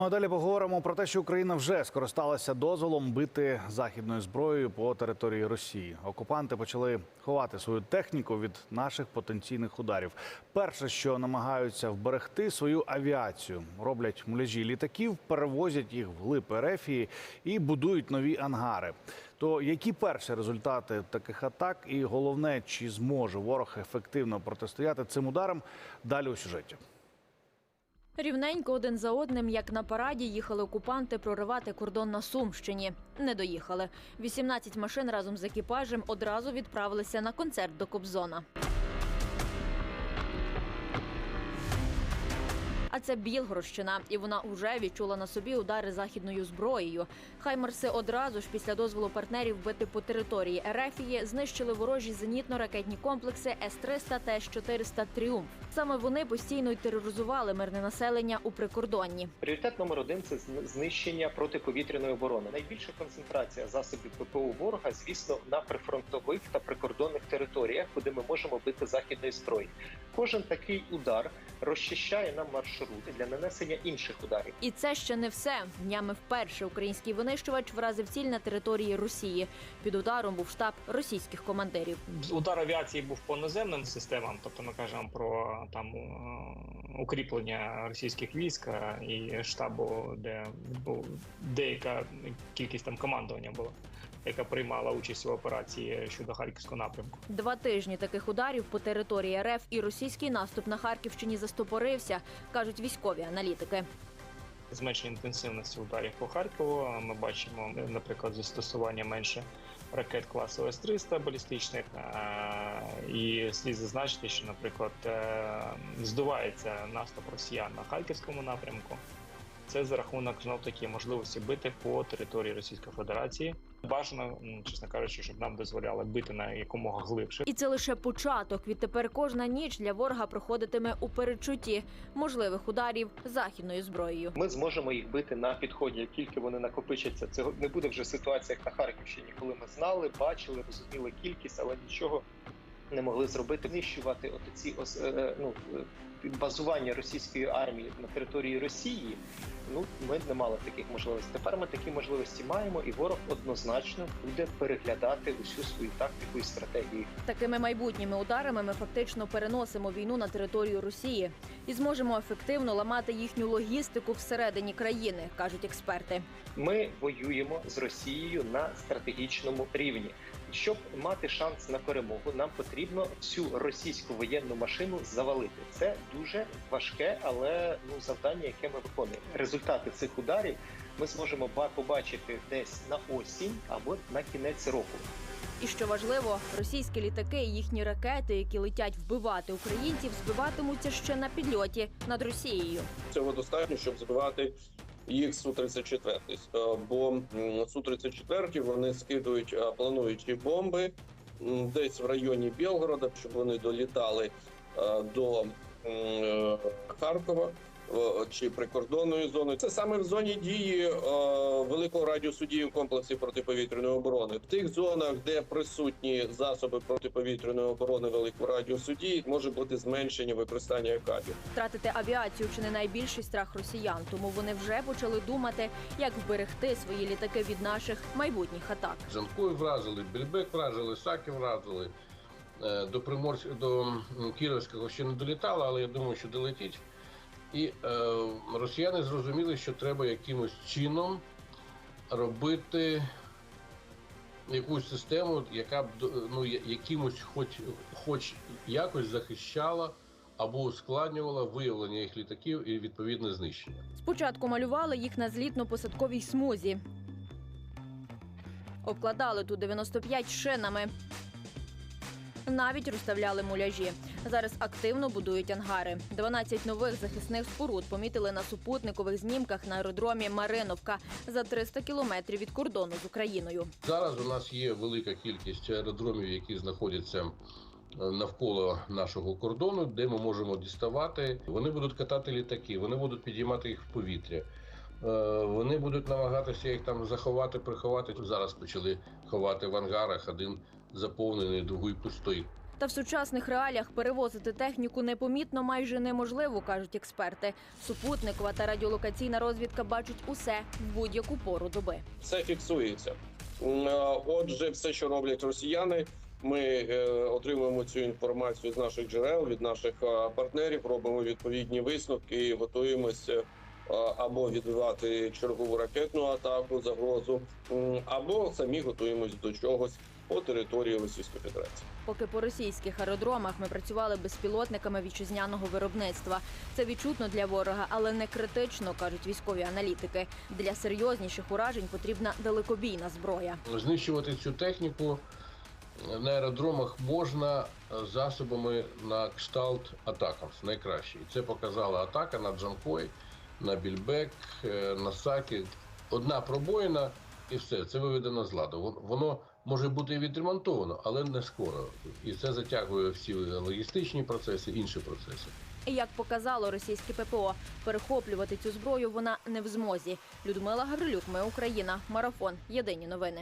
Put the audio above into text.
Ну, А далі поговоримо про те, що Україна вже скористалася дозволом бити західною зброєю по території Росії. Окупанти почали ховати свою техніку від наших потенційних ударів. Перше, що намагаються вберегти свою авіацію, роблять муляжі літаків, перевозять їх в глиб Ерефії і будують нові ангари. То які перші результати таких атак, і головне, чи зможе ворог ефективно протистояти цим ударам? Далі у сюжеті. Рівненько один за одним, як на параді, їхали окупанти проривати кордон на Сумщині. Не доїхали. 18 машин разом з екіпажем одразу відправилися на концерт до Кобзона. А це Білгородщина, і вона вже відчула на собі удари західною зброєю. Хаймерси одразу ж після дозволу партнерів бити по території Ерефії знищили ворожі зенітно-ракетні комплекси С-300 та С-400 Тріумф. Саме вони постійно й тероризували мирне населення у прикордонні. Пріоритет номер один це знищення протиповітряної оборони. Найбільша концентрація засобів ППО ворога, звісно, на прифронтових та прикордонних територіях, куди ми можемо бити західної зброї. Кожен такий удар розчищає нам маршрути для нанесення інших ударів. І це ще не все. Днями вперше український винищувач вразив ціль на території Росії. Під ударом був штаб російських командирів. Удар авіації був по наземним системам, тобто ми кажемо про там е, укріплення російських військ е, і штабу, де деяка кількість там командування була, яка приймала участь у операції щодо харківського напрямку. Два тижні таких ударів по території РФ і російський наступ на Харківщині застопорився, кажуть військові аналітики. Зменшення інтенсивності ударів по Харкову. Ми бачимо, наприклад, застосування менше ракет класу С-300 балістичних. Е, І слід зазначити, що, наприклад, е, здувається наступ росіян на харківському напрямку. Це за рахунок знов таки можливості бити по території Російської Федерації. Бажано, чесно кажучи, щоб нам дозволяли бити на якомога глибше. І це лише початок. Відтепер кожна ніч для ворога проходитиме у передчутті можливих ударів західною зброєю. Ми зможемо їх бити на підході, як тільки вони накопичаться. Це не буде вже ситуація, як на Харківщині, коли ми знали, бачили, розуміли кількість, але нічого не могли зробити. Знищувати от ці е, е, ну, базування російської армії на території Росії. Ну ми не мали таких можливостей. Тепер ми такі можливості маємо, і ворог однозначно буде переглядати усю свою тактику і стратегію. Такими майбутніми ударами ми фактично переносимо війну на територію Росії і зможемо ефективно ламати їхню логістику всередині країни, кажуть експерти. Ми воюємо з Росією на стратегічному рівні. Щоб мати шанс на перемогу, нам потрібно всю російську воєнну машину завалити. Це дуже важке, але ну завдання, яке ми виконуємо. Результати цих ударів ми зможемо ба- побачити десь на осінь або на кінець року. І що важливо, російські літаки і їхні ракети, які летять вбивати українців, збиватимуться ще на підльоті над Росією. Цього достатньо, щоб збивати їх Су-34. Е, Бо м, Су-34 вони скидують, плануючі бомби десь в районі Білгорода, щоб вони долітали е, до е, Харкова. Е, Чи прикордонної зони це саме в зоні дії е, великого радіусу дії в комплексі протиповітряної оборони. В тих зонах, де присутні засоби протиповітряної оборони великого радіусу дії, може бути зменшення використання кабів. Втратити авіацію чи не найбільший страх росіян, тому вони вже почали думати, як вберегти свої літаки від наших майбутніх атак. Жанкою вразили, Більбек вразили, Саки вразили. Е, До Приморськ... до Кіровського ще не долітало, але я думаю, що долетить. І е, росіяни зрозуміли, що треба якимось чином робити якусь систему, яка б ну, якимось хоч, хоч якось захищала або ускладнювала виявлення їх літаків і відповідне знищення. Спочатку малювали їх на злітно-посадковій смузі. Обкладали ту 95 шинами. Навіть розставляли муляжі. Зараз активно будують ангари. 12 нових захисних споруд помітили на супутникових знімках на аеродромі Мариновка за 300 кілометрів від кордону з Україною. Зараз у нас є велика кількість аеродромів, які знаходяться е, навколо нашого кордону, де ми можемо діставати. Вони будуть катати літаки, вони будуть підіймати їх в повітря. Е, Вони будуть намагатися їх там заховати, приховати. Зараз почали ховати в ангарах, один заповнений, другий пустий. Та в сучасних реаліях перевозити техніку непомітно майже неможливо, кажуть експерти. Супутникова та радіолокаційна розвідка бачать усе в будь-яку пору доби. все фіксується. Е, Отже, все, що роблять росіяни, ми е, отримуємо цю інформацію з наших джерел, від наших е, партнерів, робимо відповідні висновки і готуємося або відбивати чергову ракетну атаку, загрозу, або самі готуємось до чогось по території Російської Федерації. Поки по російських аеродромах ми працювали безпілотниками вітчизняного виробництва. Це відчутно для ворога, але не критично, кажуть військові аналітики. Для серйозніших уражень потрібна далекобійна зброя. Знищувати цю техніку на аеродромах можна е, засобами на кшталт атакамс найкраще. І це показала атака на Джанкой, на Більбек, е, на Сакі. Одна пробоїна і все, це виведено з ладу. Вон- Воно може бути відремонтовано, але не скоро. І це затягує всі логістичні процеси, інші процеси. Як показало російське ППО, перехоплювати цю зброю вона не в змозі. Людмила Гаврилюк, ми Україна, марафон. Єдині новини.